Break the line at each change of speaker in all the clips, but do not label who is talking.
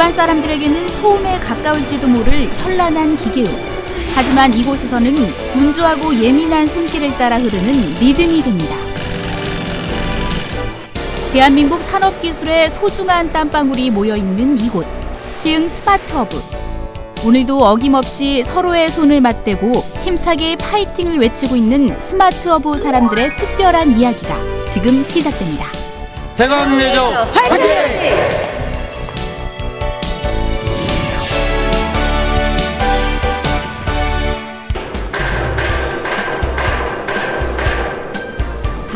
일반 사람들에게는 소음에 가까울지도 모를 현란한 기계음. 하지만 이곳에서는 분주하고 예민한 손길을 따라 흐르는 리듬이 됩니다. 대한민국 산업기술의 소중한 땀방울이 모여있는 이곳, 시흥 스마트허브. 오늘도 어김없이 서로의 손을 맞대고 힘차게 파이팅을 외치고 있는 스마트허브 사람들의 특별한 이야기가 지금 시작됩니다.
대강매조 화이팅!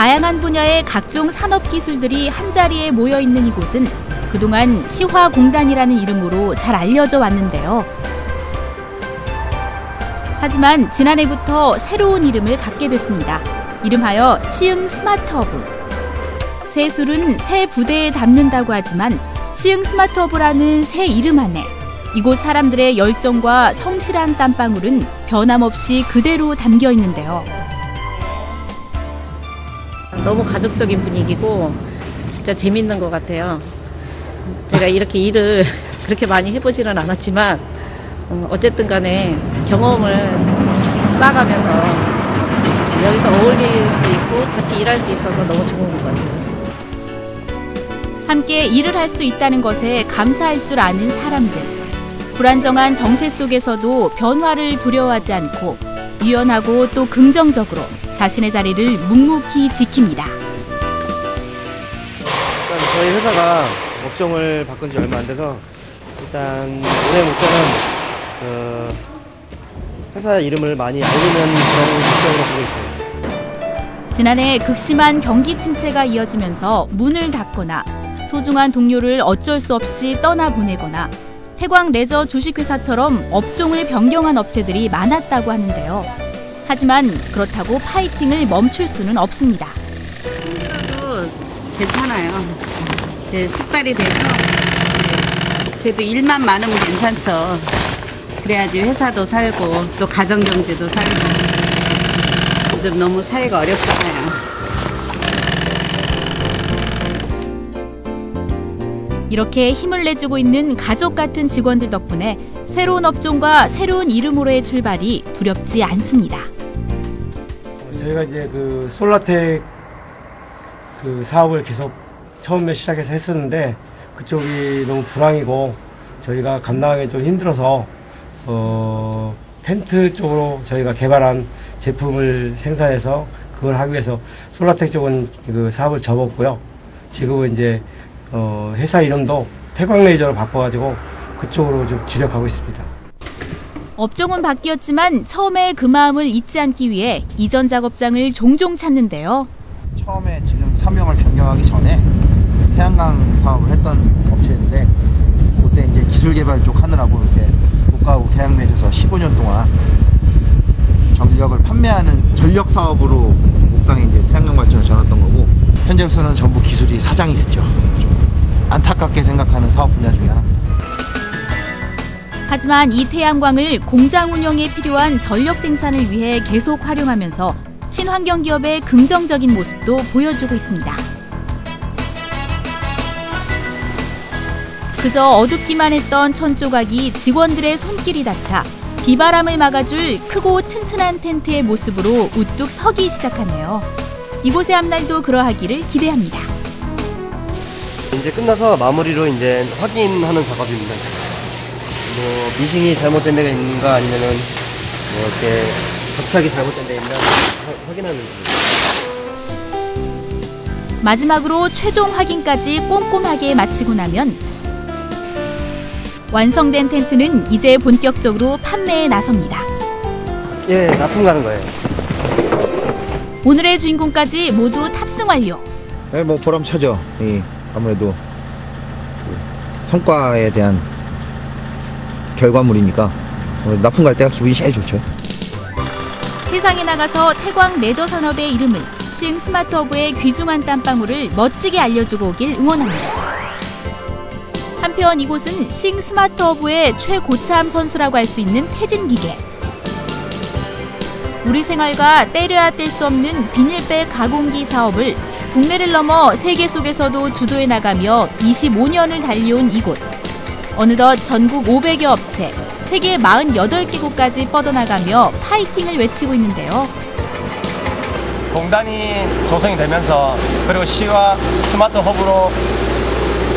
다양한 분야의 각종 산업 기술들이 한자리에 모여 있는 이곳은 그동안 시화공단이라는 이름으로 잘 알려져 왔는데요. 하지만 지난해부터 새로운 이름을 갖게 됐습니다. 이름하여 시흥 스마트허브. 새 술은 새 부대에 담는다고 하지만 시흥 스마트허브라는 새 이름 안에 이곳 사람들의 열정과 성실한 땀방울은 변함없이 그대로 담겨 있는데요.
너무 가족적인 분위기고 진짜 재밌는 것 같아요. 제가 이렇게 일을 그렇게 많이 해보지는 않았지만 어, 어쨌든 간에 경험을 쌓아가면서 여기서 어울릴 수 있고 같이 일할 수 있어서 너무 좋은 것 같아요.
함께 일을 할 수 있다는 것에 감사할 줄 아는 사람들. 불안정한 정세 속에서도 변화를 두려워하지 않고 유연하고 또 긍정적으로 자신의 자리를 묵묵히 지킵니다.
일단 저희 회사가 업종을 바꾼 지 얼마 안 돼서 일단 올해 목표는 그 회사 이름을 많이 알리는 그런 목적으로 하고 있어요.
지난해 극심한 경기 침체가 이어지면서 문을 닫거나 소중한 동료를 어쩔 수 없이 떠나보내거나 태광 레저 주식회사처럼 업종을 변경한 업체들이 많았다고 하는데요. 하지만 그렇다고 파이팅을 멈출 수는 없습니다.
힘들어도 괜찮아요. 이제 식발이 돼서 그래도 일만 많으면 괜찮죠. 그래야지 회사도 살고 또 가정 경제도 살고 요즘 너무 사회가 어렵잖아요.
이렇게 힘을 내주고 있는 가족 같은 직원들 덕분에 새로운 업종과 새로운 이름으로의 출발이 두렵지 않습니다.
저희가 이제 그 솔라텍 그 사업을 계속 처음에 시작해서 했었는데 그쪽이 너무 불황이고 저희가 감당하기 좀 힘들어서 어 텐트 쪽으로 저희가 개발한 제품을 생산해서 그걸 하기 위해서 솔라텍 쪽은 그 사업을 접었고요. 지금은 이제 어 회사 이름도 태광 레이저로 바꿔가지고 그쪽으로 좀 주력하고 있습니다.
업종은 바뀌었지만 처음에 그 마음을 잊지 않기 위해 이전 작업장을 종종 찾는데요.
처음에 지금 사명을 변경하기 전에 태양광 사업을 했던 업체인데 그때 이제 기술 개발 쪽 하느라고 이렇게 국가하고 계약 맺어서 15년 동안 전력을 판매하는 전력 사업으로 옥상에 이제 태양광 발전을 전했던 거고 현재로서는 전부 기술이 사장이 됐죠. 좀 안타깝게 생각하는 사업 분야 중에 하나.
하지만 이 태양광을 공장 운영에 필요한 전력 생산을 위해 계속 활용하면서 친환경 기업의 긍정적인 모습도 보여주고 있습니다. 그저 어둡기만 했던 천조각이 직원들의 손길이 닿자 비바람을 막아줄 크고 튼튼한 텐트의 모습으로 우뚝 서기 시작하네요. 이곳의 앞날도 그러하기를 기대합니다.
이제 끝나서 마무리로 이제 확인하는 작업입니다. 뭐 미싱이 잘못된 데가 있는가 아니면은 뭐 이렇게 접착이 잘못된 데 있나 하- 확인하는 중입니다.
마지막으로 최종 확인까지 꼼꼼하게 마치고 나면 완성된 텐트는 이제 본격적으로 판매에 나섭니다.
예, 납품 가는 거예요.
오늘의 주인공까지 모두 탑승 완료.
네, 뭐 보람차죠. 이 아무래도 그 성과에 대한 결과물이니까 오늘 납품 갈 때가 기분이 제일 좋죠.
세상에 나가서 태광 레저 산업의 이름을 시흥 스마트허브의 귀중한 땀방울을 멋지게 알려주고 오길 응원합니다. 한편 이곳은 시흥 스마트허브의 최고참 선수라고 할 수 있는 태진 기계. 우리 생활과 떼려야 뗄 수 없는 비닐백 가공기 사업을 국내를 넘어 세계 속에서도 주도해 나가며 25년을 달려온 이곳. 어느덧 전국 500여 업체, 세계 48개국까지 뻗어나가며 파이팅을 외치고 있는데요.
공단이 조성이 되면서 그리고 시와 스마트 허브로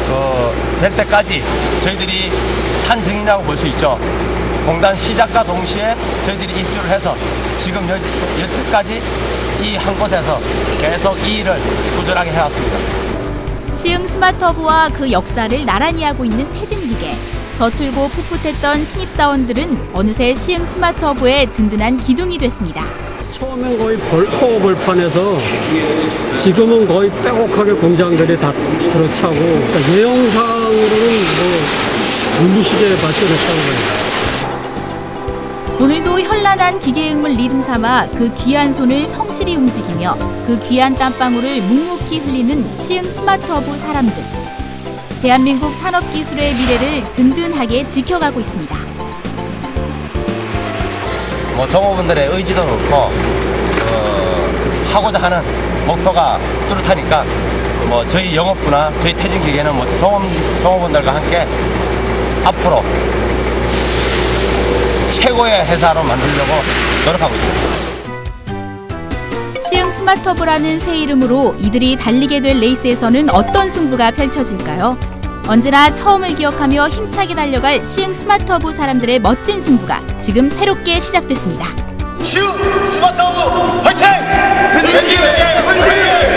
그, 될 때까지 저희들이 산 증인이라고 볼 수 있죠. 공단 시작과 동시에 저희들이 입주를 해서 지금 여, 여태까지 이 한 곳에서 계속 이 일을 꾸준하게 해왔습니다.
시흥 스마트허브와 그 역사를 나란히 하고 있는 태진기계. 서툴고 풋풋했던 신입사원들은 어느새 시흥 스마트허브의 든든한 기둥이 됐습니다.
처음엔 거의 벌커 벌판에서 지금은 거의 빼곡하게 공장들이 다 들어차고 그러니까 외형상으로는 뭐 눈부시게 발전했다고 봐요.
오늘도 현란한 기계응물 리듬 삼아 그 귀한 손을 성실히 움직이며 그 귀한 땀방울을 묵묵히 흘리는 시흥 스마트허브 사람들. 대한민국 산업기술의 미래를 든든하게 지켜가고 있습니다.
뭐 종업원들의 의지도 그렇고 어, 하고자 하는 목표가 뚜렷하니까 뭐 저희 영업부나 저희 퇴진기계는 뭐 종업, 종업원들과 함께 앞으로 최고의 회사로 만들려고 노력하고 있습니다.
시흥 스마트허브라는 새 이름으로 이들이 달리게 될 레이스에서는 어떤 승부가 펼쳐질까요? 언제나 처음을 기억하며 힘차게 달려갈 시흥 스마트허브 사람들의 멋진 승부가 지금 새롭게 시작됐습니다.
슈 스마트 허브 화이팅! 퇴진기계 화이팅!